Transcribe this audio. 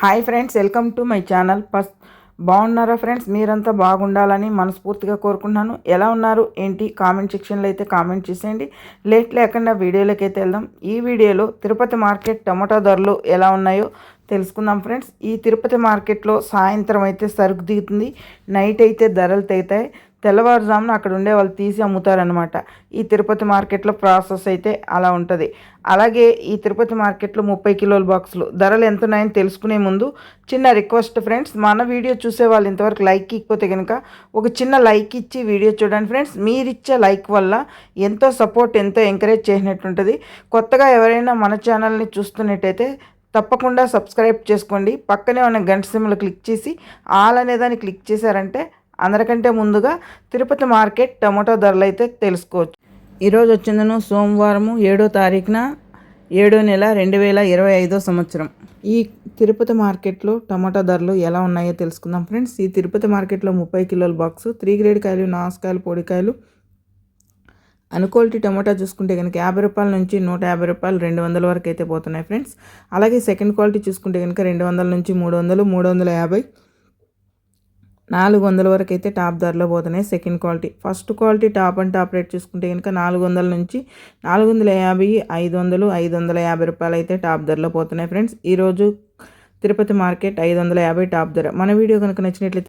Hi friends welcome to my channel. First బాగున్నారా friends? మీరంతా బాగుండాలని మనస్ఫూర్తిగా కోరుకుంటున్నాను. ఎలా ఉన్నారు? ఏంటి? కామెంట్ సెక్షన్లో అయితే కామెంట్ చేసేయండి. లేట్ లేకుండా వీడియోలోకి అయితే వెళ్దాం. ఈ వీడియోలో తిరుపతి మార్కెట్ టమాటా ధరలు ఎలా ఉన్నాయో తెలుసుకుందాం ఫ్రెండ్స్. ఈ తిరుపతి మార్కెట్లో సాయంత్రం అయితే సరుకు దిగుతుంది. నైట్ అయితే ధరలు తెగుతాయి. తెల్లవారుజామున అక్కడ ఉండే వాళ్ళు తీసి అమ్ముతారనమాట ఈ తిరుపతి మార్కెట్లో ప్రాసెస్ అయితే అలా ఉంటుంది. అలాగే ఈ తిరుపతి మార్కెట్లో ముప్పై కిలోల బాక్సులు. ధరలు ఎంత ఉన్నాయని తెలుసుకునే ముందు చిన్న రిక్వెస్ట్ ఫ్రెండ్స్ మన వీడియో చూసే వాళ్ళు ఇంతవరకు లైక్ ఇకపోతే కనుక ఒక చిన్న లైక్ ఇచ్చి వీడియో చూడండి ఫ్రెండ్స్. మీరిచ్చే లైక్ వల్ల ఎంతో సపోర్ట్ ఎంతో ఎంకరేజ్ చేసినట్టుంటుంది. కొత్తగా ఎవరైనా మన ఛానల్ని చూస్తున్నట్టయితే తప్పకుండా సబ్స్క్రైబ్ చేసుకోండి. పక్కనే ఉన్న గంట సిమ్లు క్లిక్ చేసి ఆల్ అనే దాన్ని క్లిక్ చేశారంటే అందరికంటే ముందుగా తిరుపతి మార్కెట్ టమాటో ధరలు అయితే తెలుసుకోవచ్చు. ఈరోజు వచ్చిందను సోమవారము ఏడో తారీఖున ఏడో నెల రెండు వేల ఇరవై ఐదో సంవత్సరం. ఈ తిరుపతి మార్కెట్లో టమాటా ధరలు ఎలా ఉన్నాయో తెలుసుకుందాం ఫ్రెండ్స్. ఈ తిరుపతి మార్కెట్లో ముప్పై కిలోల బాక్సు త్రీ గ్రేడ్ కాయలు నాసుకాయలు పొడికాయలు. అనుకోల్టీ టమాటా చూసుకుంటే కనుక యాభై రూపాయల నుంచి నూట యాభై రూపాయలు రెండు వందల వరకు అయితే పోతున్నాయి ఫ్రెండ్స్. అలాగే సెకండ్ క్వాలిటీ చూసుకుంటే కనుక రెండు వందల నుంచి మూడు వందలు మూడు వందల యాభై. నాలుగు వందల వరకు అయితే టాప్ ధరలో పోతున్నాయి second quality. First quality top and top rate చూసుకుంటే కనుక నాలుగు వందల నుంచి నాలుగు వందల యాభై ఐదు వందలు ఐదు వందల యాభై రూపాయలు అయితే టాప్ ధరలో పోతున్నాయి ఫ్రెండ్స్. ఈరోజు తిరుపతి మార్కెట్ ఐదు వందల యాభై టాప్ ధర. మన వీడియో కనుక నచ్చినట్లయితే